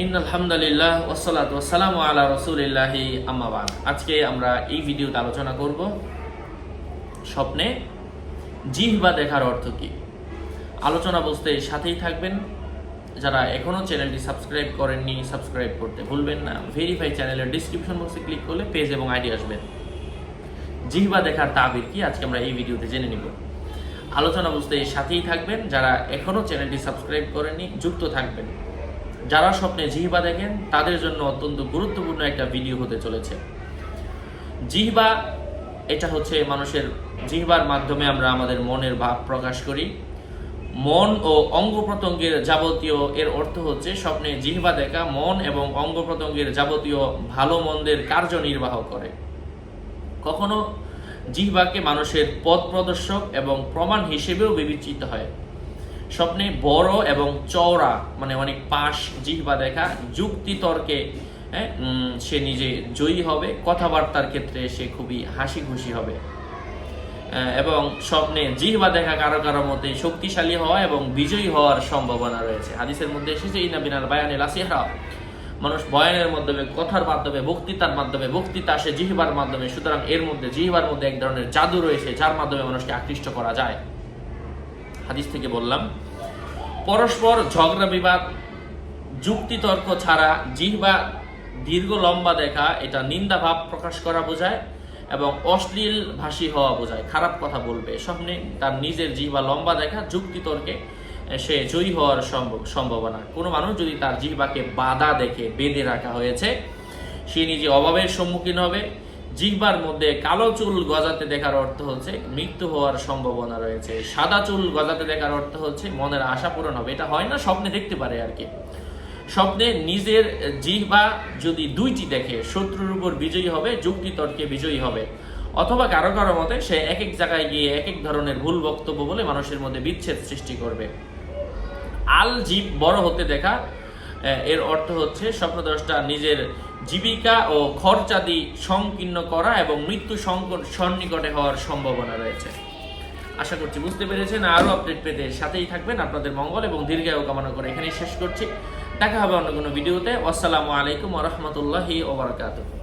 In আলহামদুলিল্লাহ ওসালাত ওসালাম আলা রসুলিল্লাহি আম্মাবাদ আজকে আমরা এই ভিডিওতে আলোচনা করব স্বপ্নে জিহ্বা দেখার অর্থ কি। আলোচনা বুঝতে সাথেই থাকবেন। যারা এখনও চ্যানেলটি সাবস্ক্রাইব করেননি, সাবস্ক্রাইব করতে ভুলবেন না। ভেরিফাই চ্যানেলের ডিসক্রিপশন বক্সে ক্লিক করলে পেজ এবং আইডি আসবেন জিহ্বা দেখার তাবির কি? আজকে আমরা এই ভিডিওতে জেনে নিব। আলোচনা বুঝতে সাথেই থাকবেন। যারা এখনও চ্যানেলটি সাবস্ক্রাইব করেননি, যুক্ত থাকবেন। যারা স্বপ্নে জিহবা দেখেন, তাদের জন্য অত্যন্ত গুরুত্বপূর্ণ একটা ভিডিও হতে চলেছে। জিহবা, এটা হচ্ছে মানুষের জিহবার মাধ্যমে আমরা আমাদের মনের ভাব প্রকাশ করি। মন ও অঙ্গ প্রত্যঙ্গের যাবতীয় এর অর্থ হচ্ছে স্বপ্নে জিহবা দেখা, মন এবং অঙ্গ প্রত্যঙ্গের যাবতীয় ভালো মন্দের কার্যনির্বাহ করে। কখনো জিহ্বাকে মানুষের পথ প্রদর্শক এবং প্রমাণ হিসেবেও বিবেচিত হয়। স্বপ্নে বড় এবং চওড়া মানে অনেক পাশ জিহ্বা দেখা যুক্তি তর্কে হ্যাঁ, সে নিজে জয়ী হবে কথাবার্তার ক্ষেত্রে সে খুবই হাসি খুশি হবে এবং স্বপ্নে জিহ্বা দেখা কারও কারও মতে শক্তিশালী হওয়া এবং বিজয়ী হওয়ার সম্ভাবনা রয়েছে। হাদিসের মধ্যে এসেছে ইনা বিনাল বায়ানে লাসিহরা মানুষ বয়ানের মাধ্যমে কথার মাধ্যমে বক্তৃতার মাধ্যমে বক্তৃতা আসে জিহ্বার মাধ্যমে সুতরাং এর মধ্যে জিহ্বার মধ্যে এক ধরনের জাদু রয়েছে যার মাধ্যমে মানুষকে আকৃষ্ট করা যায়। হাদিস থেকে বললাম, পরস্পর ঝগড়া, বিবাদ, যুক্তিতর্ক ছাড়া জিহ্বা দীর্ঘ লম্বা দেখা, এটা নিন্দা ভাব প্রকাশ করা বোঝায় এবং অশ্লীল ভাষী হওয়া বোঝায়, খারাপ কথা বলবে। স্বপ্নে তার নিজের জিহ্বা লম্বা দেখা, যুক্তিতর্কে সে জয়ী হওয়ার সম্ভব- সম্ভাবনা। কোনো মানুষ যদি তার জিহ্বাকে বাধা দেখে বেঁধে রাখা হয়েছে, সে নিজে অভাবের সম্মুখীন হবে জিহ্বার মধ্যে কালো চুল গজাতে দেখার অর্থ হচ্ছে মৃত্যু হওয়ার সম্ভাবনা রয়েছে। সাদা চুল গজাতে দেখার অর্থ হচ্ছে মনের আশা পূরণ হবে। এটা হয় না, স্বপ্নে দেখতে পারে আর কি। স্বপ্নে নিজের জিহ্বা যদি দুইটি দেখে, শত্রুর উপর বিজয়ী হবে যুক্তি তর্কে বিজয়ী হবে। অথবা কারও কারও মতে সে এক এক জায়গায় গিয়ে এক এক ধরনের ভুল বক্তব্য বলে মানুষের মধ্যে বিচ্ছেদ সৃষ্টি করবে। আল জীব বড় হতে দেখা, এর অর্থ হচ্ছে স্বপ্নদ্রষ্টা নিজের জীবিকা ও খরচাদি সংকীর্ণ করা এবং মৃত্যু সংকট সন্নিকটে হওয়ার সম্ভাবনা রয়েছে। আশা করছি বুঝতে পেরেছেন। আরও আপডেট পেতে সাথেই থাকবেন। আপনাদের মঙ্গল এবং দীর্ঘায়ু কামনা করে এখানেই শেষ করছি। দেখা হবে অন্য কোনো ভিডিওতে। আসসালামু আলাইকুম রহমতুল্লাহি ওবরাকাতুহ